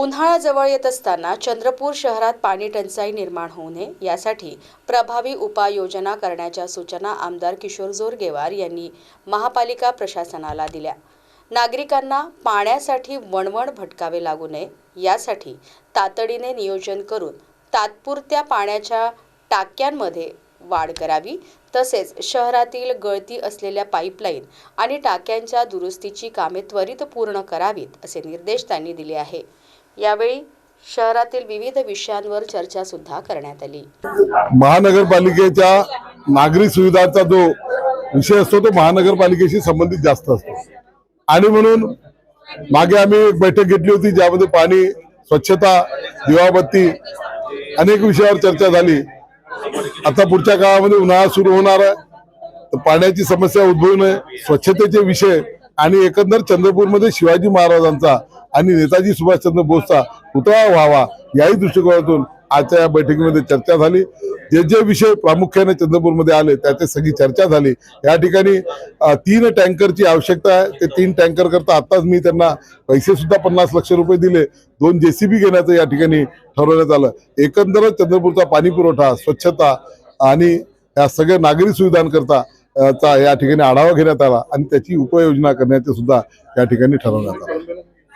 उन्हाळा जवळ येत असताना चंद्रपूर शहरात पाणी टंचाई निर्माण होऊ नये यासाठी प्रभावी उपाययोजना करण्याच्या सूचना आमदार किशोर जोरगेवार यांनी महापालिका प्रशासनाला दिल्या. नागरिकांना पाण्यासाठी वणवण भटकावे लागू नये यासाठी तातडीने नियोजन करून तात्पुरत्या पाण्याच्या टाक्यांमध्ये वाढ करावी. तसेच शहरातील गळती असलेल्या पाईपलाईन आणि टाक्यांच्या दुरुस्तीची कामे त्वरित पूर्ण करावीत असे निर्देश त्यांनी दिले आहे. यावेळी शहरातील विविध विषयांवर चर्चा सुद्धा करण्यात आली. महानगरपालिकेच्या नागरी सुविधाचा जो विषय असतो तो महानगरपालिकेशी संबंधित जास्त असतो. आणि म्हणून मागे आम्ही एक बैठक घेतली होती ज्यामध्ये पाणी स्वच्छता दिवाबत्ती अनेक विषयावर चर्चा झाली. आता पुढच्या काळामध्ये उन्हाळा सुरू होणार आहे तर पाण्याची समस्या उद्भवू नये स्वच्छतेचे विषय आणि एकंदर चंद्रपूरमध्ये शिवाजी महाराजांचा आणि नेताजी सुभाषचंद्र बोसचा पुतळा व्हावा याही दृष्टिकोनातून आजच्या या बैठकीमध्ये चर्चा झाली. जे जे विषय प्रामुख्याने चंद्रपूरमध्ये आले त्याची सगळी चर्चा झाली. या ठिकाणी तीन टँकरची आवश्यकता आहे. ते तीन टँकर करता आताच मी त्यांना पैसे सुद्धा पन्नास लक्ष रुपये दिले. दोन जेसीबी घेण्याचं या ठिकाणी ठरवण्यात आलं. एकंदरच चंद्रपूरचा पाणी पुरवठा स्वच्छता आणि या सगळ्या नागरी सुविधांकरता चा या ठिकाणी आढावा घेण्यात आला आणि त्याची उपाययोजना करण्याचे सुद्धा या ठिकाणी ठरवण्यात आलं.